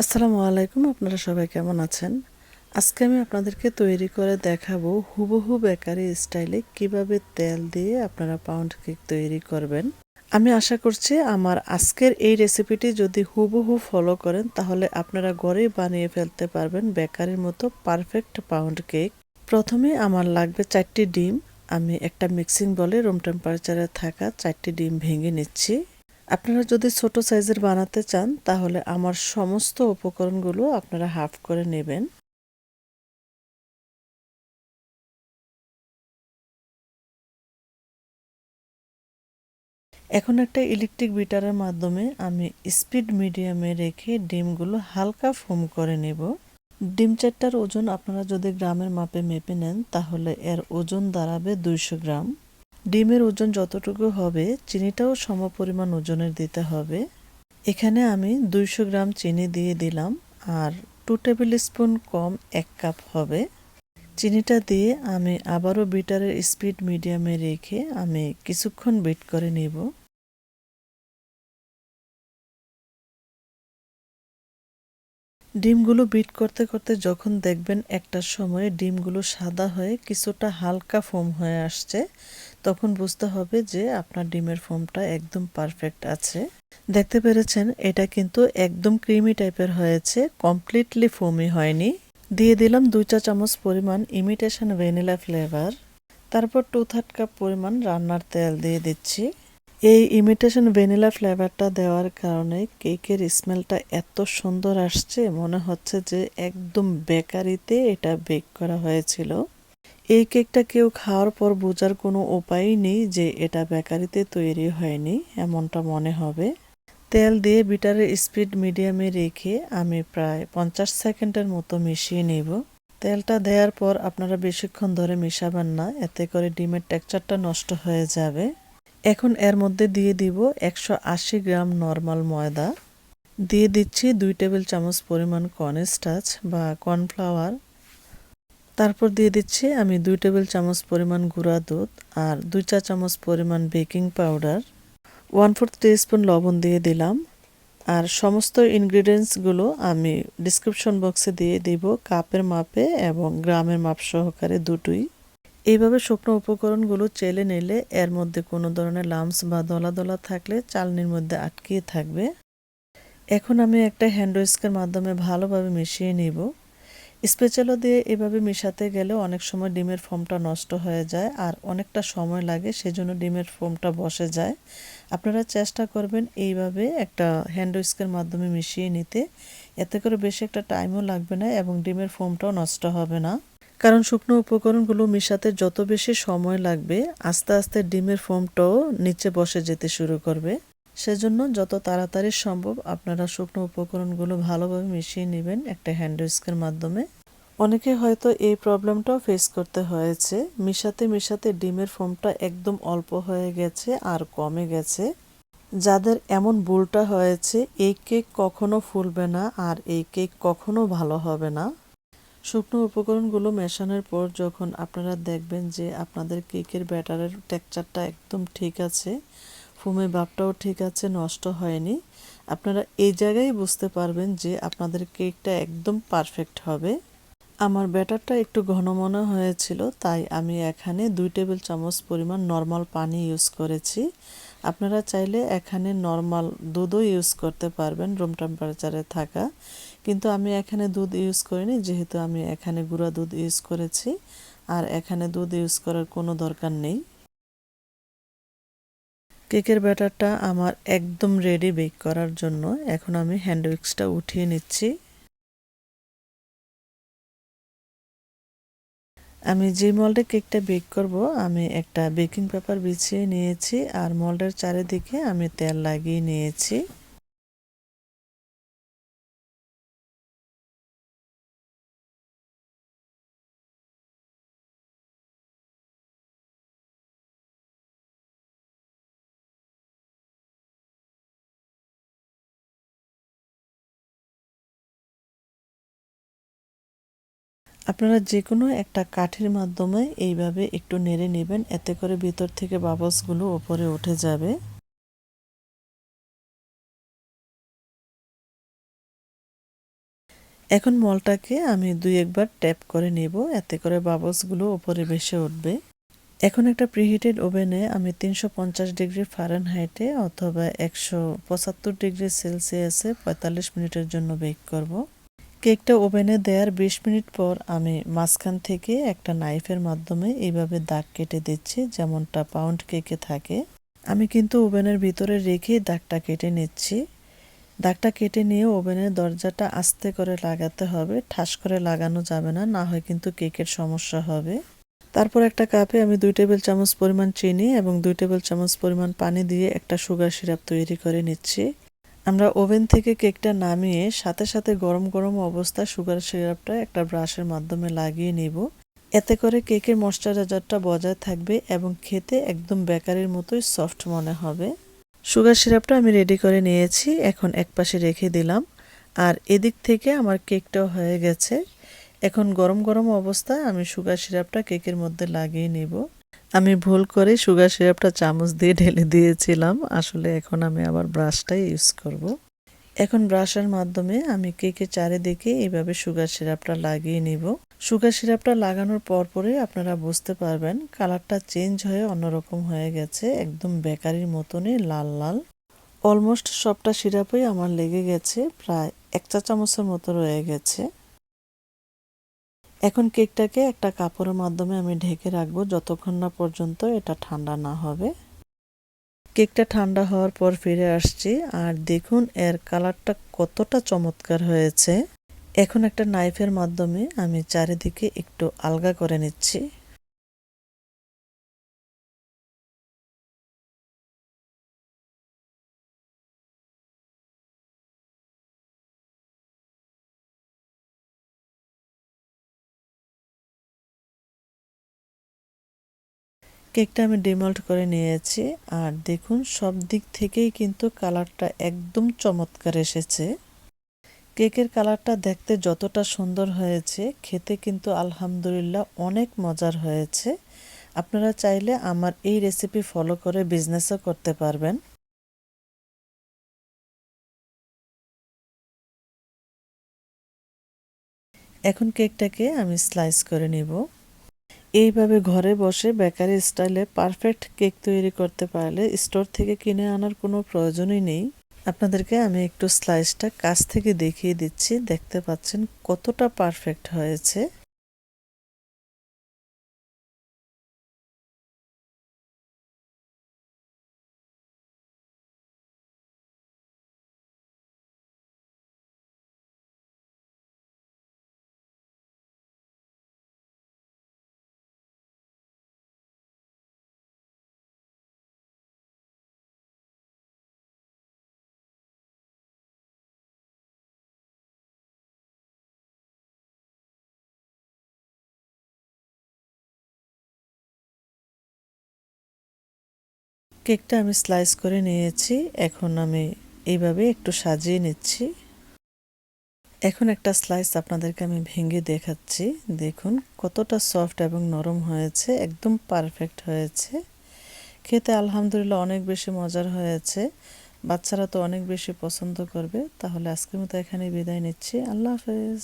আসসালামু আলাইকুম, আপনারা সবাই কেমন আছেন? আজকে আমি আপনাদেরকে তৈরি করে দেখাবো হুবহু বেকারি স্টাইলে কীভাবে তেল দিয়ে আপনারা পাউন্ড কেক তৈরি করবেন। আমি আশা করছি আমার আজকের এই রেসিপিটি যদি হুবহু ফলো করেন, তাহলে আপনারা ঘরেই বানিয়ে ফেলতে পারবেন বেকারির মতো পারফেক্ট পাউন্ড কেক। প্রথমে আমার লাগবে চারটি ডিম। আমি একটা মিক্সিং বলে রুম টেম্পারেচারে থাকা চারটি ডিম ভেঙে নিচ্ছি। আপনারা যদি ছোট সাইজের বানাতে চান, তাহলে আমার সমস্ত উপকরণগুলো আপনারা হাফ করে নেবেন। এখন একটা ইলেকট্রিক বিটারের মাধ্যমে আমি স্পিড মিডিয়ামে রেখে ডিমগুলো হালকা ফোম করে নেব। ডিম চারটার ওজন আপনারা যদি গ্রামের মাপে মেপে নেন, তাহলে এর ওজন দাঁড়াবে দুইশো গ্রাম। ডিমের ওজন যতটুকু হবে, চিনিটাও সমপরিমাণ ওজনের দিতে হবে। এখানে আমি দুইশো গ্রাম চিনি দিয়ে দিলাম, আর টু টেবিল স্পুন কম এক কাপ হবে। চিনিটা দিয়ে আমি আবারও বিটারের স্পিড মিডিয়ামে রেখে আমি কিছুক্ষণ বিট করে নিব। ডিমগুলো বিট করতে করতে যখন দেখবেন একটা সময়ে ডিমগুলো সাদা হয়ে কিছুটা হালকা ফোম হয়ে আসছে তখন বুঝতে হবে যে আপনার ডিমের ফোমটা একদম পারফেক্ট আছে। দেখতে পেরেছেন, এটা কিন্তু একদম ক্রিমি টাইপের হয়েছে কমপ্লিটলি ফোমি হয়নি। দিয়ে দিলাম দুই চা চামচ পরিমাণ ইমিটেশন ভ্যানিলা ফ্লেভার তারপর টু থার্ড কাপ পরিমাণ রান্নার তেল দিয়ে দিচ্ছি। এই ইমিটেশন ভ্যানিলা ফ্লেভারটা দেওয়ার কারণে কেকের স্মেলটা এত সুন্দর আসছে, মনে হচ্ছে যে একদম বেকারিতে এটা বেক করা হয়েছিল। এই কেকটা কেউ খাওয়ার পর বোঝার কোনো উপায়ই নেই যে এটা বেকারিতে তৈরি হয়নি, এমনটা মনে হবে। তেল দিয়ে বিটারের স্পিড মিডিয়ামে রেখে আমি প্রায় পঞ্চাশ সেকেন্ডের মতো মিশিয়ে নেব। তেলটা দেওয়ার পর আপনারা বেশিক্ষণ ধরে মিশাবেন না, এতে করে ডিমের টেক্সচারটা নষ্ট হয়ে যাবে। এখন এর মধ্যে দিয়ে দিব একশো আশি গ্রাম নর্মাল ময়দা। দিয়ে দিচ্ছি দুই টেবিল চামচ পরিমাণ কর্নস্টাচ বা কর্নফ্লাওয়ার তারপর দিয়ে দিচ্ছি আমি দুই টেবিল চামচ পরিমাণ গুঁড়া দুধ আর দুই চা চামচ পরিমাণ baking powder, one fourth spoon লবণ দিয়ে দিলাম। আর সমস্ত ইনগ্রিডিয়েন্টসগুলো আমি ডিসক্রিপশন বক্সে দিয়ে দিব কাপের মাপে এবং গ্রামের মাপ সহকারে দুটোই। এইভাবে শুকনো উপকরণগুলো চেলে নিলে এর মধ্যে কোনো ধরনের লামস বা দলা দলা থাকলে চালনির মধ্যে আটকিয়ে থাকবে। এখন আমি একটা হ্যান্ড উইস্কের মাধ্যমে ভালোভাবে মিশিয়ে নিব। স্পেচালও দিয়ে এভাবে মেশাতে গেলে অনেক সময় ডিমের ফোমটা নষ্ট হয়ে যায় আর অনেকটা সময় লাগে সেজন্য ডিমের ফোমটা বসে যায়। আপনারা চেষ্টা করবেন এইভাবে একটা হ্যান্ড উইস্কের মাধ্যমে মিশিয়ে নিতে। এতে করে বেশি একটা টাইমও লাগবে না এবং ডিমের ফোমটাও নষ্ট হবে না। কারণ শুকনো উপকরণগুলো মিশাতে যত বেশি সময় লাগবে, আস্তে আস্তে ডিমের ফোমটাও নিচে বসে যেতে শুরু করবে। সেজন্য যত তাড়াতাড়ি সম্ভব আপনারা শুকনো উপকরণগুলো ভালোভাবে মিশিয়ে নেবেন একটা হ্যান্ড উইস্কের মাধ্যমে। অনেকে হয়তো এই প্রবলেমটাও ফেস করতে হয়েছে। মিশাতে মিশাতে ডিমের ফোমটা একদম অল্প হয়ে গেছে আর কমে গেছে। যাদের এমন ভুলটা হয়েছে, এই কেক কখনো ফুলবে না আর এই কেক কখনো ভালো হবে না। শুকনো উপকরণগুলো মেশানোর পর যখন আপনারা দেখবেন যে আপনাদের কেকের ব্যাটারের টেক্সচারটা একদম ঠিক আছে ফুমের ভাবটাও ঠিক আছে, নষ্ট হয়নি, আপনারা এই জায়গায় বুঝতে পারবেন যে আপনাদের কেকটা একদম পারফেক্ট হবে। আমার ব্যাটারটা একটু ঘন মনে হয়েছিল, তাই আমি এখানে দুই টেবিল চামচ পরিমাণ নর্মাল পানি ইউজ করেছি। আপনারা চাইলে এখানে নর্মাল দুধও ইউজ করতে পারবেন রুম টেম্পারেচারে থাকা। কিন্তু আমি এখানে দুধ ইউজ করিনি, যেহেতু আমি এখানে গুঁড়া দুধ ইউজ করেছি, আর এখানে দুধ ইউজ করার কোনো দরকার নেই। কেকের ব্যাটারটা আমার একদম রেডি বেক করার জন্য। এখন আমি হ্যান্ড উইক্সটা উঠিয়ে নিচ্ছি। আমি যে মল্ডে কেকটা বেক করব, আমি একটা বেকিং পেপার বিছিয়ে নিয়েছি, আর মলটার চারিদিকে আমি তেল লাগিয়ে নিয়েছি। আপনারা যে কোনো একটা কাঠের মাধ্যমে এইভাবে একটু নেড়ে নেবেন, এতে করে ভিতর থেকে বাবসগুলো ওপরে উঠে যাবে এখন মলটাকে আমি দুই একবার ট্যাপ করে নেব, এতে করে বাবলসগুলো ওপরে ভেসে উঠবে এখন একটা প্রিহিটেড ওভেনে আমি তিনশো পঞ্চাশ ডিগ্রি ফারেনহাইটে অথবা একশো পঁচাত্তর ডিগ্রি সেলসিয়াসে পঁয়তাল্লিশ মিনিটের জন্য বেক করব। কেকটা ওভেনে দেওয়ার বিশ মিনিট পর আমি মাঝখান থেকে একটা নাইফের মাধ্যমে এইভাবে দাগ কেটে দিচ্ছি, যেমনটা পাউন্ড কেকে থাকে। আমি কিন্তু ওভেনের ভিতরে রেখে দাগটা কেটে নিচ্ছি। দাগটা কেটে নিয়ে ওভেনের দরজাটা আস্তে করে লাগাতে হবে। ঠাস করে লাগানো যাবে না না হয় কিন্তু কেকের সমস্যা হবে। তারপর একটা কাপে আমি দুই টেবিল চামচ পরিমাণ চিনি এবং দুই টেবিল চামচ পরিমাণ পানি দিয়ে একটা সুগার সিরাপ তৈরি করে নিচ্ছি। আমরা ওভেন থেকে কেকটা নামিয়ে সাথে সাথে গরম গরম অবস্থায় সুগার সিরাপটা একটা ব্রাশের মাধ্যমে লাগিয়ে নেব। এতে করে কেকের ময়শ্চারাইজারটা বজায় থাকবে এবং খেতে একদম বেকারির মতোই সফট মনে হবে। সুগার সিরাপটা আমি রেডি করে নিয়েছি, এখন এক পাশে রেখে দিলাম। আর এদিক থেকে আমার কেকটাও হয়ে গেছে। এখন গরম গরম অবস্থায় আমি সুগার সিরাপটা কেকের মধ্যে লাগিয়ে নিব। আমি ভুল করে সুগার সিরাপটা চামচ দিয়ে ঢেলে দিয়েছিলাম। আসলে এখন আমি আবার ব্রাশটাই ইউজ করব। এখন ব্রাশের মাধ্যমে আমি কেকের চারিদিকে এইভাবে সুগার সিরাপটা লাগিয়ে নিব। সুগার সিরাপটা লাগানোর পর পরে আপনারা বুঝতে পারবেন কালারটা চেঞ্জ হয়ে অন্যরকম হয়ে গেছে, একদম বেকারির মতনই লাল লাল। অলমোস্ট সবটা সিরাপই আমার লেগে গেছে, প্রায় এক চা চামচের মতো রয়ে গেছে। এখন কেকটাকে একটা কাপড়ের মাধ্যমে আমি ঢেকে রাখব যতক্ষণ না পর্যন্ত এটা ঠান্ডা না হবে। কেকটা ঠান্ডা হওয়ার পর ফিরে আসছি আর দেখুন এর কালারটা কতটা চমৎকার হয়েছে। এখন একটা নাইফের মাধ্যমে আমি চারিদিকে একটু আলগা করে নিচ্ছি। কেকটা আমি ডিমল্ট করে নিয়েছি। আর দেখুন, সব দিক থেকেই কিন্তু কালারটা একদম চমৎকার এসেছে। কেকের কালারটা দেখতে যতটা সুন্দর হয়েছে, খেতে কিন্তু আলহামদুলিল্লাহ অনেক মজার হয়েছে। আপনারা চাইলে আমার এই রেসিপি ফলো করে বিজনেসও করতে পারবেন। এখন কেকটাকে আমি স্লাইস করে নিব। এইভাবে ঘরে বসে বেকারি স্টাইলে পারফেক্ট কেক তৈরি করতে পারলে স্টোর থেকে কিনে আনার কোনো প্রয়োজনই নেই। আপনাদেরকে আমি একটু স্লাইসটা কাছ থেকে দেখিয়ে দিচ্ছি। দেখতে পাচ্ছেন কতটা পারফেক্ট হয়েছে। কেকটা আমি স্লাইস করে নিয়েছি। এখন আমি এইভাবে একটু সাজিয়ে নিচ্ছি। এখন একটা স্লাইস আপনাদেরকে আমি ভেঙে দেখাচ্ছি। দেখুন, কতটা সফট এবং নরম হয়েছে, একদম পারফেক্ট হয়েছে। খেতে আলহামদুলিল্লাহ অনেক বেশি মজার হয়েছে। বাচ্চারা তো অনেক বেশি পছন্দ করবে। তাহলে আজকের মতো এখানে বিদায় নিচ্ছি। আল্লাহ হাফেজ।